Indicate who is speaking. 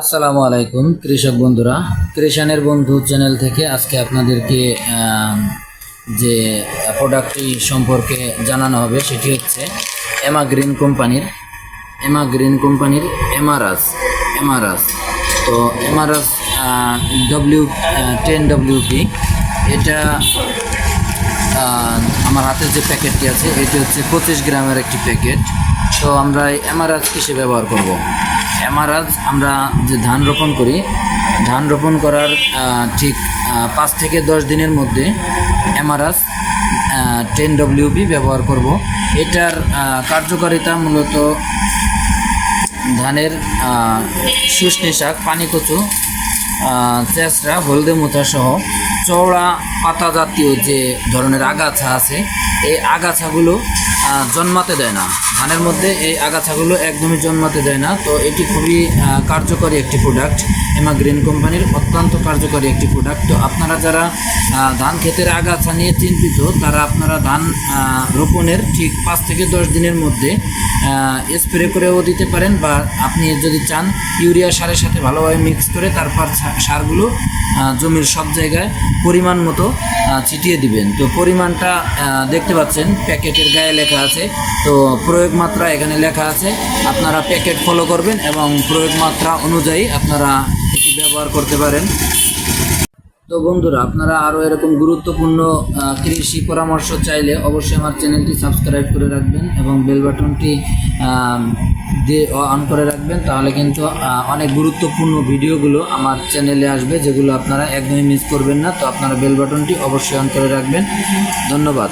Speaker 1: আসসালামু আলাইকুম, কৃষক বন্ধুরা। কৃষানের বন্ধু চ্যানেল থেকে আজকে আপনাদেরকে যে প্রোডাক্টটি সম্পর্কে জানানো হবে, সেটি হচ্ছে এমা গ্রিন কোম্পানির এমা গ্রিন কোম্পানির এমারাস এমারাস তো এমারাস ডব্লিউ টেন ডব্লিউপি এটা আমার হাতে যে প্যাকেটটি আছে, এটি হচ্ছে পঁচিশ গ্রামের একটি প্যাকেট। তো আমরা এমারাজ কিসে ব্যবহার করব? এমারাজ আমরা যে ধান রোপণ করি, ধান রোপণ করার ঠিক পাঁচ থেকে দশ দিনের মধ্যে এমারাজ টেন ডব্লিউপি ব্যবহার করব। এটার কার্যকারিতা মূলত ধানের শুষ্নি শাক, পানিকচু চেঁচড়া হলদে মোচা সহ চওড়া পাতা জাতীয় যে ধরনের আগাছা আছে, এই আগাছাগুলো জন্মাতে দেয় না। ধানের মধ্যে এই আগাছাগুলো একদমই জন্মাতে দেয় না। তো এটি খুবই কার্যকরী একটি প্রোডাক্ট এমা গ্রিন কোম্পানির অত্যন্ত কার্যকরী একটি প্রোডাক্ট তো আপনারা যারা ধান ক্ষেতের আগাছা নিয়ে চিন্তিত, তারা আপনারা ধান রোপণের ঠিক পাঁচ থেকে দশ দিনের মধ্যে স্প্রে করেও দিতে পারেন বা আপনি যদি চান ইউরিয়া সারের সাথে ভালোভাবে মিক্স করে তারপর সারগুলো জমির সব জায়গায় পরিমাণ মতো ছিটিয়ে দিবেন। তো পরিমাণটা দেখতে পাচ্ছেন, প্যাকেটের গায়ে লেখা আছে। তো প্রয়োগ মাত্রা এখানে লেখা আছে। আপনারা প্যাকেট ফলো করবেন এবং প্রয়োগ মাত্রা অনুযায়ী আপনারা এটি ব্যবহার করতে পারেন। তো বন্ধুরা, আপনারা আরও এরকম গুরুত্বপূর্ণ কৃষি পরামর্শ চাইলে অবশ্যই আমার চ্যানেলটি সাবস্ক্রাইব করে রাখবেন এবং বেল বাটনটি দিয়ে অন করে রাখবেন। তাহলে কিন্তু অনেক গুরুত্বপূর্ণ ভিডিওগুলো আমার চ্যানেলে আসবে, যেগুলো আপনারা একদমই মিস করবেন না। তো আপনারা বেল বাটনটি অবশ্যই অন করে রাখবেন। ধন্যবাদ।